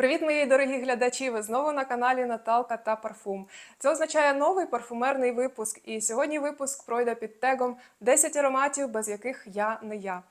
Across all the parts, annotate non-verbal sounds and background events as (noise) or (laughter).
Привіт, мої дорогі глядачі! Ви знову на каналі Наталка та Парфум. Це означає новий парфумерний випуск. І сьогодні випуск пройде під тегом «10 ароматів, без яких я не я.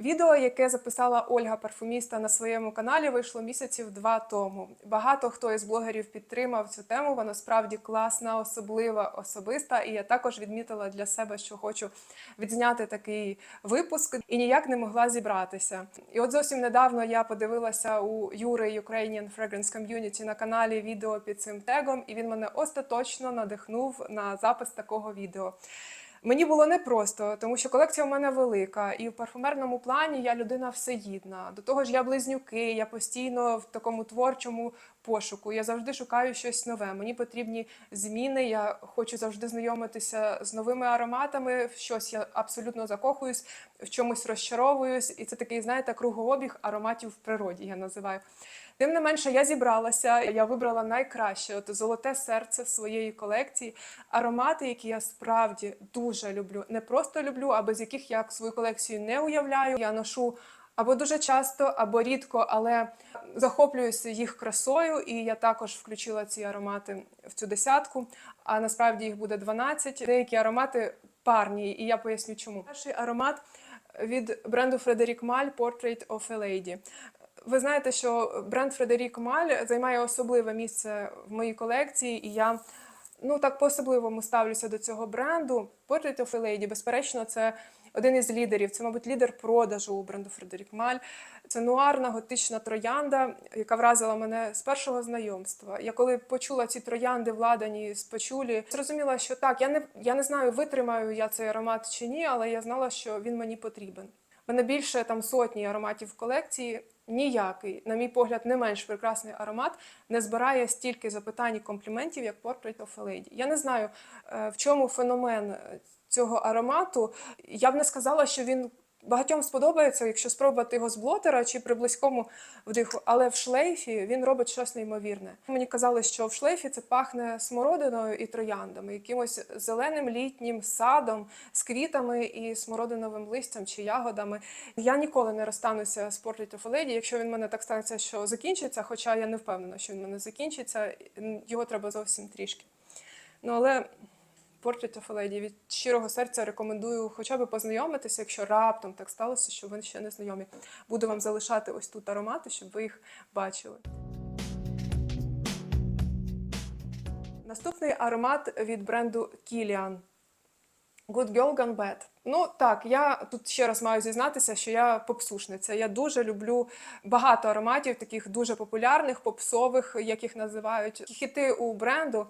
Відео, яке записала Ольга парфуміста на своєму каналі, вийшло місяців два тому. Багато хто із блогерів підтримав цю тему. Вона справді класна, особлива, особиста. І я також відмітила для себе, що хочу відзняти такий випуск і ніяк не могла зібратися. І от зовсім недавно я подивилася у Юри Ukrainian Fragrance Community на каналі відео під цим тегом, і він мене остаточно надихнув на запис такого відео. Мені було непросто, тому що колекція у мене велика, і в парфумерному плані я людина всеїдна. До того ж, я близнюки, я постійно в такому творчому пошуку. Я завжди шукаю щось нове. Мені потрібні зміни. Я хочу завжди знайомитися з новими ароматами. В щось я абсолютно закохуюсь, в чомусь розчаровуюсь, і це такий, знаєте, кругообіг ароматів в природі. Я називаю. Тим не менше, я зібралася, я вибрала найкраще от золоте серце своєї колекції, аромати, які я справді дуже люблю. Не просто люблю, а без яких я свою колекцію не уявляю. Я ношу або дуже часто, або рідко, але захоплююся їх красою, і я також включила ці аромати в цю десятку. А насправді їх буде 12. Деякі аромати парні, і я поясню, чому. Перший аромат від бренду Frederic Mal Portrait of a Lady. Ви знаєте, що бренд Фредерік Маль займає особливе місце в моїй колекції, і я ну так по-особливому ставлюся до цього бренду. Portrait of a Lady, безперечно, це один із лідерів. Це, мабуть, лідер продажу у бренду Фредерік Маль. Це нуарна готична троянда, яка вразила мене з першого знайомства. Я коли почула ці троянди владані з пачулі, зрозуміла, що так, я не я не знаю, витримаю я цей аромат чи ні, але я знала, що він мені потрібен. Мене більше там сотні ароматів в колекції. Ніякий, на мій погляд, не менш прекрасний аромат не збирає стільки запитань і компліментів, як портрет a Я не знаю, е, в чому феномен цього аромату. Я б не сказала, що він багатьом сподобається, якщо спробувати його з блотера чи при близькому вдиху, але в шлейфі він робить щось неймовірне. Мені казали, що в шлейфі це пахне смородиною і трояндами, якимось зеленим літнім садом з квітами і смородиновим листям чи ягодами. Я ніколи не розстануся з Portrait of a Lady, якщо він мене так станеться, що закінчиться, хоча я не впевнена, що він мене закінчиться, його треба зовсім трішки. Ну але Portrait of a Lady. Від щирого серця рекомендую хоча б познайомитися, якщо раптом так сталося, що ви ще не знайомі. Буду вам залишати ось тут аромати, щоб ви їх бачили. Наступний аромат від бренду Kilian. Good Girl Gone Bad. Ну так, я тут ще раз маю зізнатися, що я попсушниця. Я дуже люблю багато ароматів, таких дуже популярних, попсових, як їх називають. Хіти у бренду.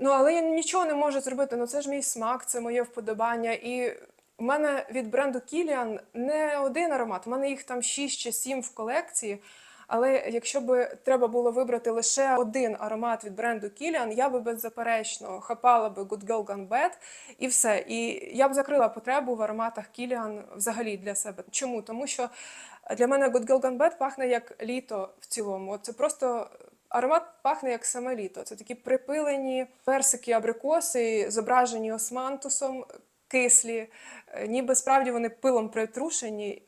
Ну, але я нічого не можу зробити. Ну це ж мій смак, це моє вподобання. І в мене від бренду Kilian не один аромат, у мене їх там 6 чи 7 в колекції. Але якщо б треба було вибрати лише один аромат від бренду Kilian, я би беззаперечно хапала би Good Girl Gone Bad і все. І я б закрила потребу в ароматах Kilian взагалі для себе. Чому? Тому що для мене Good Girl Gone Bad пахне як літо в цілому. Це просто Аромат пахне як саме літо. Це такі припилені персики, абрикоси, зображені османтусом, кислі, е, ніби справді вони пилом притрушені.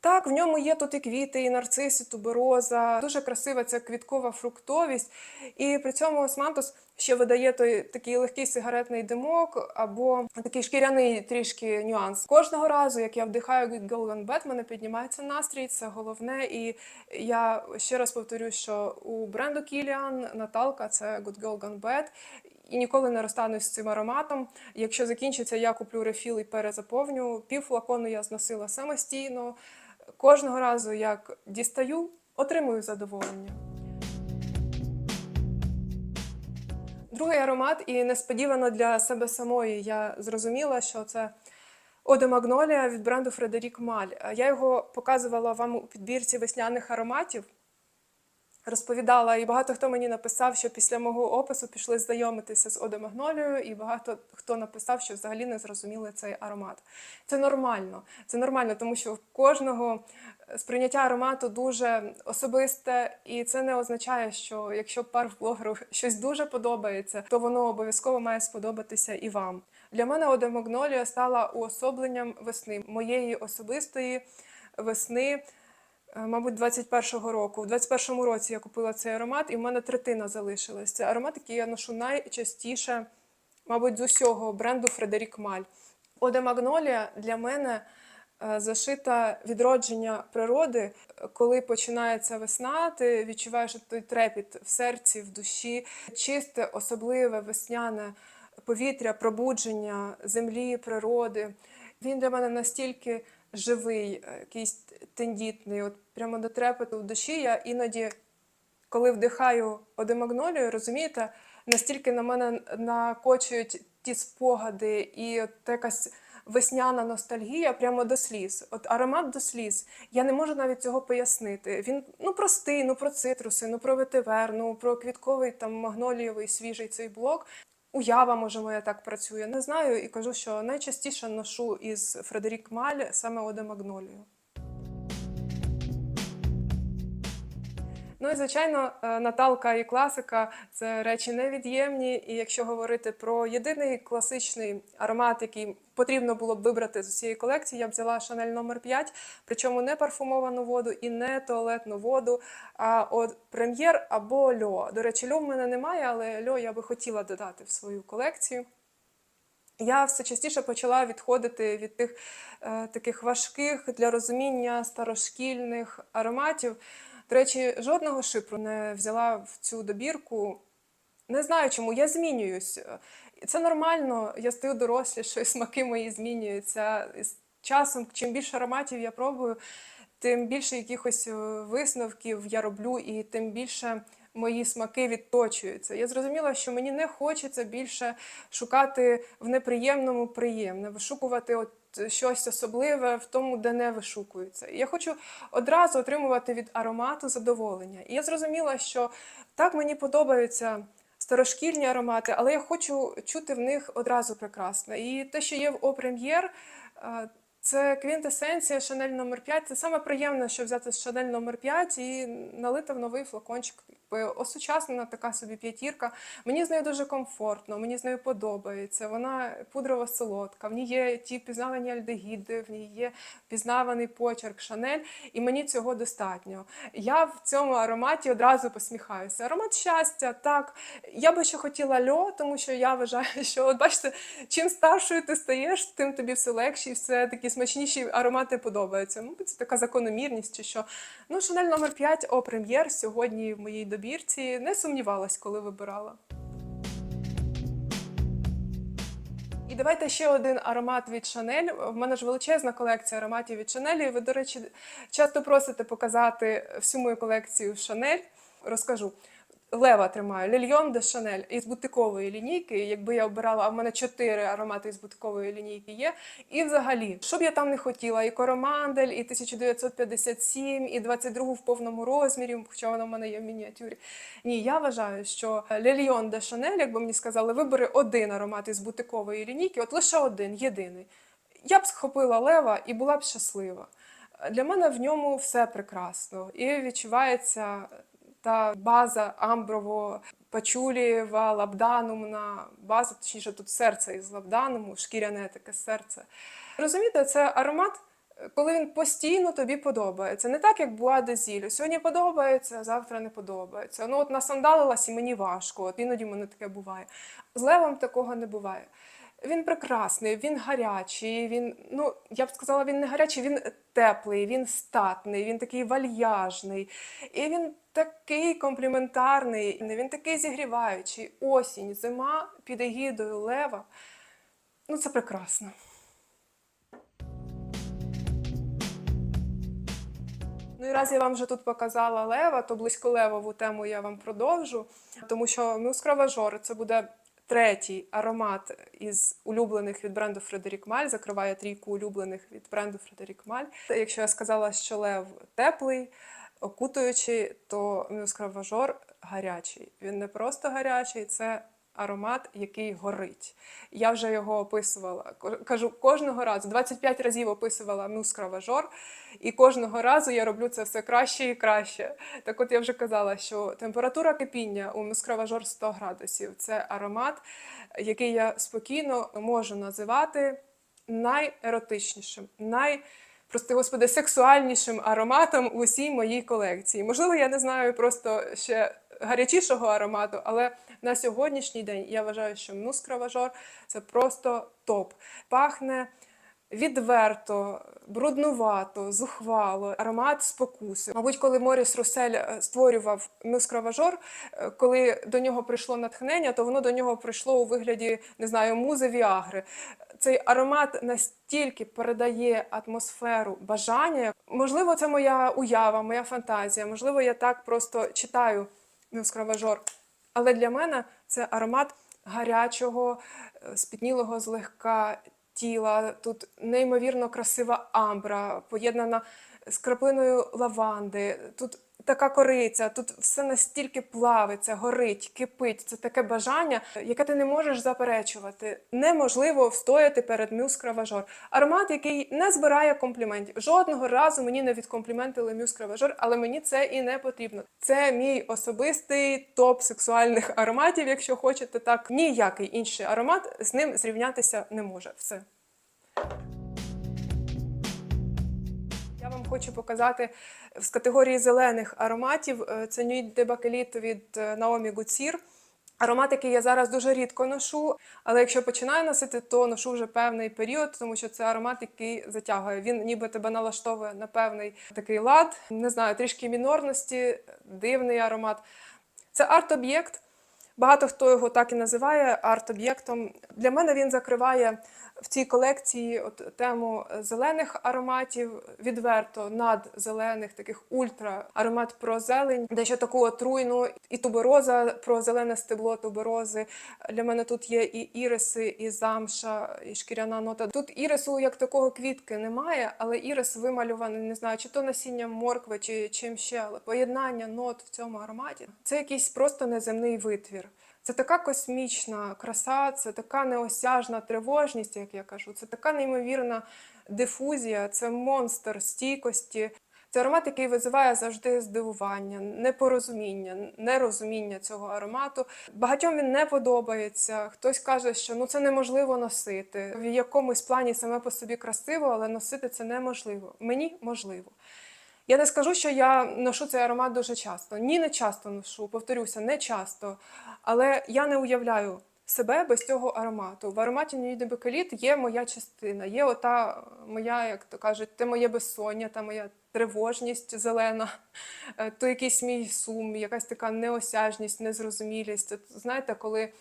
Так, в ньому є тут і квіти, і нарциси, тубероза. Дуже красива ця квіткова фруктовість. І при цьому османтус ще видає той такий легкий сигаретний димок або такий шкіряний трішки нюанс. Кожного разу, як я вдихаю Golden Bed, мене піднімається настрій, це головне. І я ще раз повторю, що у бренду Kilian Наталка це Good Gone Bad. І ніколи не розстанусь з цим ароматом. Якщо закінчиться, я куплю рефіл і перезаповню. Пів флакону я зносила самостійно. Кожного разу, як дістаю, отримую задоволення. Другий аромат, і несподівано для себе самої я зрозуміла, що це Оде Магнолія від бренду Фредерік Маль. Я його показувала вам у підбірці весняних ароматів. Розповідала, і багато хто мені написав, що після мого опису пішли знайомитися з Оде Магнолією, і багато хто написав, що взагалі не зрозуміли цей аромат. Це нормально. Це нормально, тому що в кожного сприйняття аромату дуже особисте, і це не означає, що якщо парфблогеру щось дуже подобається, то воно обов'язково має сподобатися і вам. Для мене Оде Магнолія стала уособленням весни, моєї особистої весни. Е, мабуть, 21-го року. У 21-му році я купила цей аромат, і в мене третина залишилась. Це аромат, який я ношу найчастіше, мабуть, з усього бренду Фредерік Маль. Оде Магнолія для мене е, зашита відродження природи. Коли починається весна, ти відчуваєш той трепіт в серці, в душі, чисте, особливе весняне повітря, пробудження землі, природи. Він для мене настільки живий, е, якийсь тендітний, от прямо до трепету в душі. Я іноді, коли вдихаю одемагнолію, розумієте, настільки на мене накочують ті спогади і от якась весняна ностальгія прямо до сліз. От аромат до сліз. Я не можу навіть цього пояснити. Він ну простий, ну про цитруси, ну про ветивер, ну про квітковий там магнолієвий свіжий цей блок. Уява, може, моя так працює. Не знаю і кажу, що найчастіше ношу із Фредерік Маль саме Оде Магнолію. Ну і звичайно, е, Наталка і класика це речі невід'ємні. І якщо говорити про єдиний класичний аромат, який потрібно було б вибрати з усієї колекції, я б взяла Шанель номер 5 причому не парфумовану воду і не туалетну воду, а от прем'єр або льо. До речі, льо в мене немає, але льо я би хотіла додати в свою колекцію. Я все частіше почала відходити від тих е, таких важких для розуміння старошкільних ароматів. До речі, жодного шипру не взяла в цю добірку. Не знаю чому, я змінююсь. Це нормально, я стаю дорослішою, (laughs) смаки мої змінюються. З часом, чим більше ароматів я пробую, тим більше якихось е, висновків я роблю, і тим більше мої смаки відточуються. Я зрозуміла, що мені не хочеться більше шукати в неприємному приємне, вишукувати от щось особливе в тому, де не вишукується. Я хочу одразу отримувати від аромату задоволення. І я зрозуміла, що так мені подобаються. Старошкільні аромати, але я хочу чути в них одразу прекрасне. І те, що є в О Прем'єр, е, це квінтесенція Шанель номер 5 Це саме приємне, що взяти з Шанель номер 5 і налити в новий флакончик. Якби Осучаснена така собі п'ятірка. Мені з нею дуже комфортно, мені з нею подобається. Вона пудрово солодка. В ній є ті впізнавані альдегіди, в ній є впізнаваний почерк Шанель, і мені цього достатньо. Я в цьому ароматі одразу посміхаюся. Аромат щастя, так. Я би ще хотіла льо, тому що я вважаю, (laughs) що от бачите, чим старшою ти стаєш, тим тобі все легше і все такі смачніші аромати подобаються. Мабуть, це така закономірність, чи що. Ну, Шанель номер 5 о прем'єр сьогодні в моїй добірці. Не сумнівалась, коли вибирала. І давайте ще один аромат від Шанель. В мене ж величезна колекція ароматів від Шанель. Ви, до речі, часто просите показати всю мою колекцію Шанель. Розкажу. Лева тримаю, Лільйон де Шанель із бутикової лінійки. Якби я обирала, а в мене чотири аромати із бутикової лінійки є. І взагалі, що б я там не хотіла, і Коромандель, і 1957, і 22 в повному розмірі, хоча вона в мене є в мініатюрі. Ні, я вважаю, що Лільйон де Шанель, якби мені сказали, вибери один аромат із бутикової лінійки, от лише один, єдиний. Я б схопила лева і була б щаслива. Для мене в ньому все прекрасно і відчувається та база амброво пачулієва, лабданумна база, точніше тут серце із лабдануму, шкіряне таке серце. Розумієте, це аромат, коли він постійно тобі подобається. Не так, як буа де. Сьогодні подобається, завтра не подобається. Ну от насандалилась і мені важко. От іноді мене таке буває. З левом такого не буває. Він прекрасний, він гарячий. Він, ну я б сказала, він не гарячий, він теплий, він статний, він такий вальяжний. І він такий компліментарний, він такий зігріваючий. Осінь, зима під егідою лева. Ну, це прекрасно. Ну і раз я вам вже тут показала лева, то близьколевову тему я вам продовжу, тому що мускраважор це буде третій аромат із улюблених від бренду Фредерік Маль. Закриває трійку улюблених від бренду Фредерік Маль. Якщо я сказала, що лев теплий, окутуючий, то мюскраважор гарячий. Він не просто гарячий, це аромат, який горить. Я вже його описувала. Кажу, кожного разу 25 разів описувала мюскраважор, і кожного разу я роблю це все краще і краще. Так от я вже казала, що температура кипіння у мюскраважор 100 градусів це аромат, який я спокійно можу називати найеротичнішим, най прости господи, сексуальнішим ароматом у всій моїй колекції. Можливо, я не знаю просто ще гарячішого аромату, але на сьогоднішній день я вважаю, що мускраважор це просто топ. Пахне відверто, бруднувато, зухвало, аромат спокуси. Мабуть, коли Моріс Русель е, створював мускраважор, е, коли до нього прийшло натхнення, то воно до нього прийшло у вигляді, не знаю, музи Віагри. Цей аромат настільки передає атмосферу бажання. Можливо, це моя уява, моя фантазія. Можливо, я так просто читаю мускраважор. Але для мене це аромат гарячого, е, спітнілого злегка тіла. Тут неймовірно красива амбра, поєднана з краплиною лаванди. Тут така кориця, тут все настільки плавиться, горить, кипить. Це таке бажання, яке ти не можеш заперечувати. Неможливо встояти перед мюскраважор. Аромат, який не збирає компліментів. Жодного разу мені не відкомпліментили мюскраважор, але мені це і не потрібно. Це мій особистий топ сексуальних ароматів, якщо хочете так. Ніякий інший аромат з ним зрівнятися не може. Все. Я вам хочу показати з категорії зелених ароматів. е, Це Nuit de Bakelit від е, Naomi Gutierrez. Аромат, який я зараз дуже рідко ношу, але якщо починаю носити, то ношу вже певний період, тому що це аромат, який затягує. Він ніби тебе налаштовує на певний такий лад, не знаю, трішки мінорності, дивний аромат. Це арт-об'єкт. Багато хто його так і називає арт-об'єктом. Для мене він закриває в цій колекції от тему зелених ароматів, відверто надзелених, таких ультра аромат про зелень, де ще таку отруйну і тубероза про зелене стебло туберози. Для мене тут є і іриси, і замша, і шкіряна нота. Тут ірису як такого квітки немає, але ірис вималюваний, не знаю, чи то насінням моркви, чи чим ще, але поєднання нот в цьому ароматі це якийсь просто неземний витвір. Це така космічна краса, це така неосяжна тривожність, як я кажу. Це така неймовірна дифузія, це монстр стійкості. Це аромат, який визиває завжди здивування, непорозуміння, нерозуміння цього аромату. Багатьом він не подобається. Хтось каже, що ну це неможливо носити. В якомусь плані саме по собі красиво, але носити це неможливо. Мені можливо. Я не скажу, що я ношу цей аромат дуже часто. Ні, не часто ношу, повторюся, не часто. Але я не уявляю себе без цього аромату. В ароматі de Bakelit є моя частина, є ота моя, як то кажуть, те моє безсоння, та моя тривожність зелена, (laughs) е, то якийсь мій сум, якась така неосяжність, незрозумілість. Знаєте, коли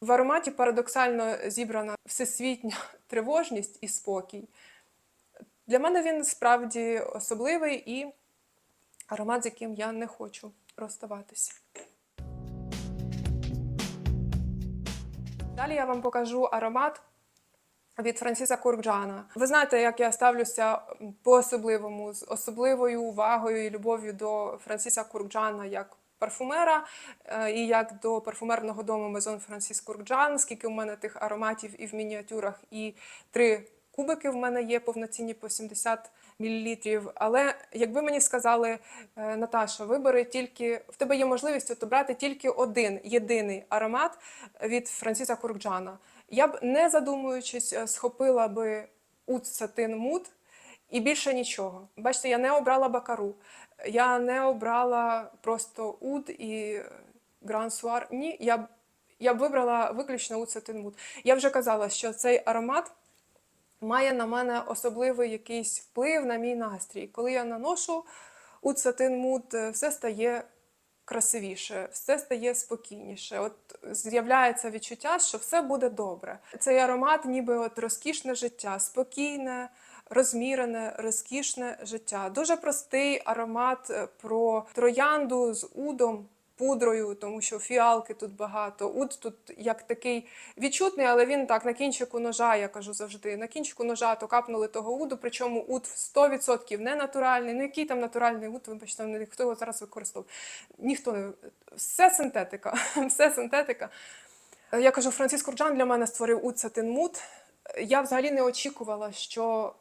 в ароматі парадоксально зібрана всесвітня (laughs) тривожність і спокій. Для мене він справді особливий і аромат, з яким я не хочу розставатися. Далі я вам покажу аромат від Франсіса Куркджана. Ви знаєте, як я ставлюся по-особливому, з особливою увагою і любов'ю до Франсіса Куркджана як парфумера е, і як до парфумерного дому Мезон Франсіс Куркджан, скільки в мене тих ароматів і в мініатюрах, і три кубики в мене є повноцінні по 70 мл. Але якби мені сказали, е, Наташа, вибери тільки в тебе є можливість обрати тільки один єдиний аромат від Франсіса Куркджана. Я б не задумуючись, е, схопила би Ут Сатин Муд і більше нічого. Бачите, я не обрала бакару, я не обрала просто Уд і Гран Суар. Ні, я б я б вибрала виключно Ут Сатин Муд. Я вже казала, що цей аромат має на мене особливий якийсь вплив на мій настрій. Коли я наношу Oud Satin Mood, все стає красивіше, все стає спокійніше. От з'являється відчуття, що все буде добре. Цей аромат, ніби от розкішне життя, спокійне. Розмірене, розкішне життя. Дуже простий аромат е, про троянду з удом, пудрою, тому що фіалки тут багато. Уд тут як такий відчутний, але він так на кінчику ножа, я кажу завжди. На кінчику ножа то капнули того уду, причому уд 100% не натуральний. Ну який там натуральний уд, вибачте, ніхто його зараз використовує. Ніхто не все синтетика, (laughs) все синтетика. Я кажу, Франциск Курджан для мене створив уд Сатин Муд. Я взагалі не очікувала, що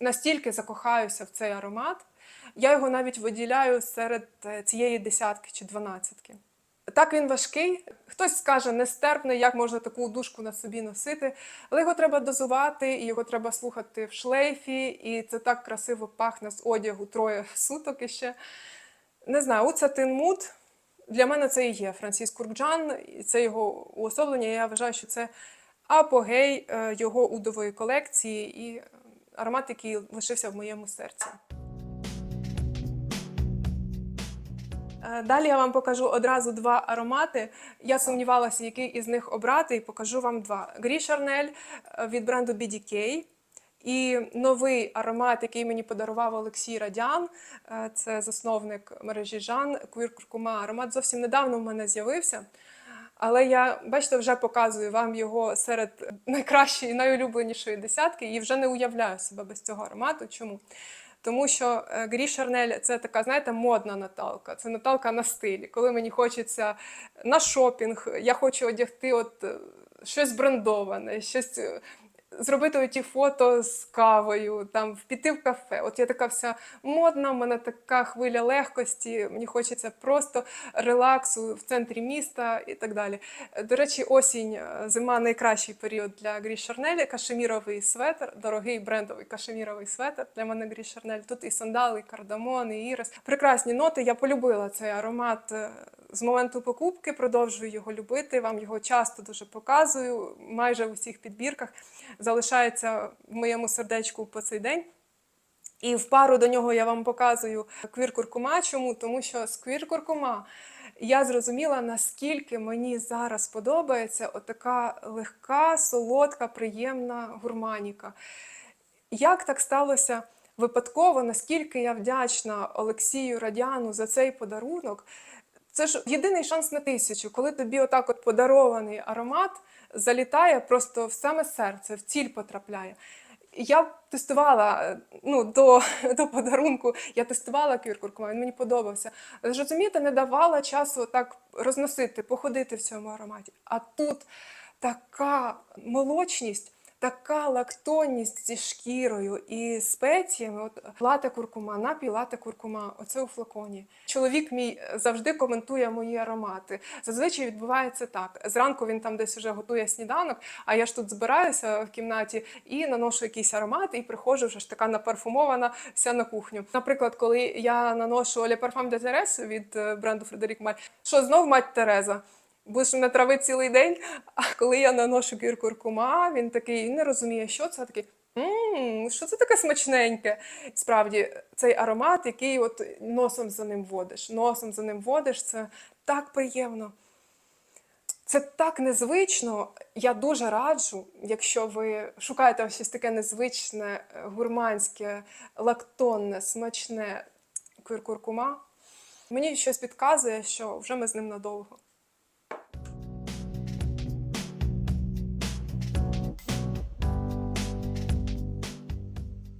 настільки закохаюся в цей аромат. Я його навіть виділяю серед е, цієї десятки чи дванадцятки. Так він важкий, Хтось скаже нестерпний, як можна таку дужку на собі носити, але його треба дозувати, і його треба слухати в шлейфі, і це так красиво пахне з одягу троє суток іще. Не знаю, Уца Тинмут для мене це і є Франсіс Куркджан, і це його уособлення. Я вважаю, що це апогей е, його удової колекції і аромат, який лишився в моєму серці. Далі я вам покажу одразу два аромати. Я сумнівалася, який із них обрати, і покажу вам два. Грі Шарнель від бренду BDK. І новий аромат, який мені подарував Олексій Радян, е, це засновник мережі Жан Квір Куркума. Аромат зовсім недавно в мене з'явився. Але я, бачите, вже показую вам його серед найкращої, найулюбленішої десятки і вже не уявляю себе без цього аромату. Чому? Тому що е, Грі Шарнель це така, знаєте, модна Наталка. Це Наталка на стилі. Коли мені хочеться на шопінг, я хочу одягти от е, щось брендоване, щось. Зробити оті фото з кавою, там піти в кафе. От я така вся модна, в мене така хвиля легкості. Мені хочеться просто релаксу в центрі міста і так далі. До речі, осінь, е, зима найкращий період для Грі Шарнелі. Кашеміровий светр, дорогий брендовий кашеміровий светр. Для мене Грі Шарнель. Тут і сандали, і кардамон, і ірис. Прекрасні ноти. Я полюбила цей аромат е, з моменту покупки. Продовжую його любити. Вам його часто дуже показую. Майже в усіх підбірках залишається в моєму сердечку по цей день. І в пару до нього я вам показую квір куркума. Чому? Тому що з квір куркума я зрозуміла, наскільки мені зараз подобається отака легка, солодка, приємна гурманіка. Як так сталося випадково, наскільки я вдячна Олексію Радяну за цей подарунок. Це ж єдиний шанс на тисячу, коли тобі отак от подарований аромат залітає просто в саме серце, в ціль потрапляє. Я тестувала ну, до, до подарунку, я тестувала квір він мені подобався. Розумієте, не давала часу так розносити, походити в цьому ароматі. А тут така молочність, така лактонність зі шкірою і спеціями. От лате куркума, напій лате куркума, оце у флаконі. Чоловік мій завжди коментує мої аромати. Зазвичай відбувається так. Зранку він там десь вже готує сніданок, а я ж тут збираюся в кімнаті і наношу якийсь аромат, і приходжу вже ж така напарфумована вся на кухню. Наприклад, коли я наношу Le Parfum de Thérèse від е, бренду Фредерік Маль, що знов мать Тереза. Будеш травити цілий день. А коли я наношу кір куркума, він такий він не розуміє, що це такий. Мм, що це таке смачненьке? Справді, цей аромат, який от носом за ним водиш. Носом за ним водиш, це так приємно. Це так незвично. Я дуже раджу, якщо ви шукаєте щось таке незвичне, гурманське, лактонне, смачне куркума. Мені щось підказує, що вже ми з ним надовго.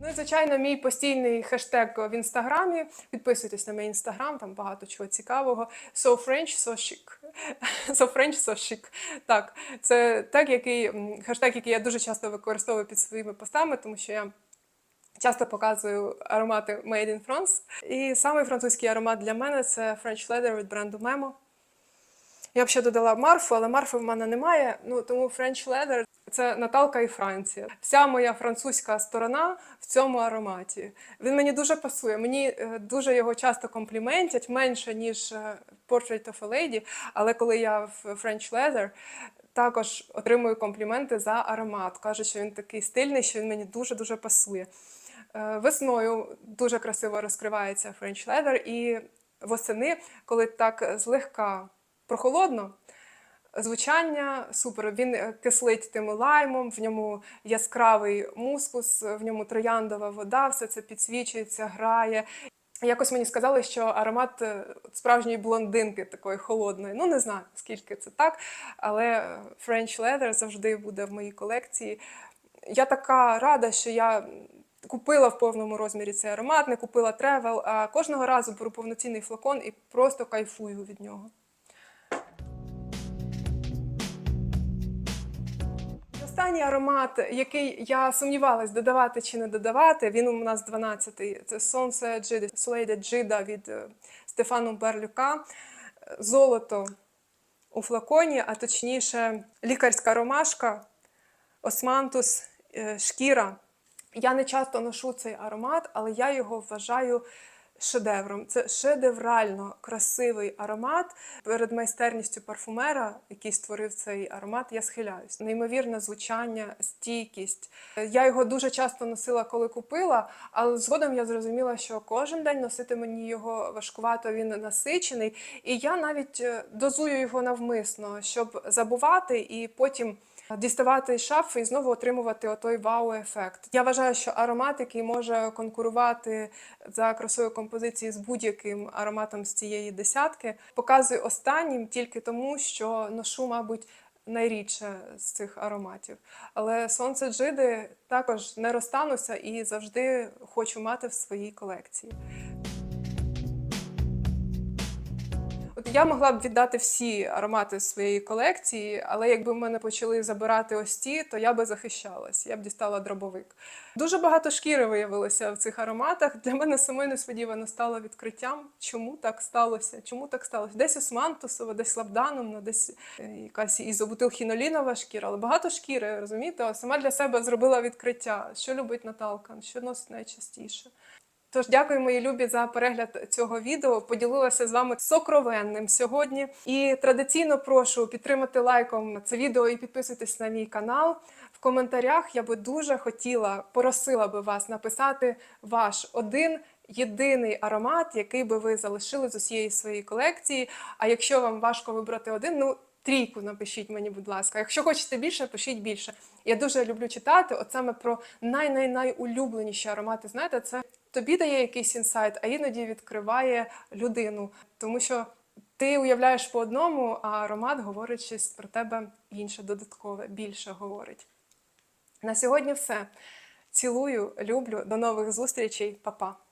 Ну і звичайно, мій постійний хештег в інстаграмі. Підписуйтесь на мій інстаграм, там багато чого цікавого. So French, so chic. (laughs) So French, so chic. Так, це тег, який хештег, який я дуже часто використовую під своїми постами, тому що я. Часто показую аромати Made in France. І самий французький аромат для мене це French Leather від бренду Memo. Я б ще додала Марфу, але Марфи в мене немає. Ну тому French Leather – це Наталка і Франція. Вся моя французька сторона в цьому ароматі. Він мені дуже пасує. Мені е, дуже його часто компліментять, менше ніж е, Portrait of a Lady. Але коли я в French Leather, також отримую компліменти за аромат. Кажуть, що він такий стильний, що він мені дуже дуже пасує. Е, Весною дуже красиво розкривається French Leather, і восени, коли так злегка прохолодно, звучання супер. Він е, кислить тим лаймом, в ньому яскравий мускус, в ньому трояндова вода, все це підсвічується, грає. Якось мені сказали, що аромат е, справжньої блондинки такої холодної. Ну не знаю, скільки це так, але е, French Leather завжди буде в моїй колекції. Я така рада, що я купила в повному розмірі цей аромат, не купила тревел, а кожного разу беру повноцінний флакон і просто кайфую від нього. Останній аромат, який я сумнівалась, додавати чи не додавати, він у нас 12-й. Це Сонце Джиди, Солейде Джида від е, Стефану Берлюка. Золото у флаконі, а точніше, лікарська ромашка, османтус, е, шкіра. Я не часто ношу цей аромат, але я його вважаю шедевром. Це шедеврально красивий аромат. Перед майстерністю парфумера, який створив цей аромат, я схиляюсь. Неймовірне звучання, стійкість. Я його дуже часто носила, коли купила, але згодом я зрозуміла, що кожен день носити мені його важкувато, він насичений. І я навіть е, дозую його навмисно, щоб забувати і потім. Діставати з шафи і знову отримувати отой вау-ефект. Я вважаю, що аромат, який може конкурувати за красою композиції з будь-яким ароматом з цієї десятки, показую останнім тільки тому, що ношу, мабуть, найрідше з цих ароматів. Але сонце джиди також не розтануся і завжди хочу мати в своїй колекції. Я могла б віддати всі аромати своєї колекції, але якби в мене почали забирати ось ті, то я би захищалась, я б дістала дробовик. Дуже багато шкіри виявилося в цих ароматах. Для мене самої несподівано стало відкриттям, чому так сталося. Чому так сталося? Десь османтусова, десь лабданумна, десь е, якась ізобутилхінолінова шкіра, але багато шкіри, розумієте? Сама для себе зробила відкриття, що любить Наталка, що носить найчастіше. Тож дякую, мої любі, за перегляд цього відео. Поділилася з вами сокровенним сьогодні. І традиційно прошу підтримати лайком це відео і підписуйтесь на мій канал. В коментарях я би дуже хотіла, просила би вас написати ваш один. Єдиний аромат, який би ви залишили з усієї своєї колекції. А якщо вам важко вибрати один, ну трійку напишіть мені, будь ласка. Якщо хочете більше, пишіть більше. Я дуже люблю читати, от саме про най-най-найулюбленіші аромати. Знаєте, це тобі дає якийсь інсайт, а іноді відкриває людину. Тому що ти уявляєш по одному, а аромат говорить щось про тебе інше, додаткове, більше говорить. На сьогодні все. Цілую, люблю, до нових зустрічей, Па-па.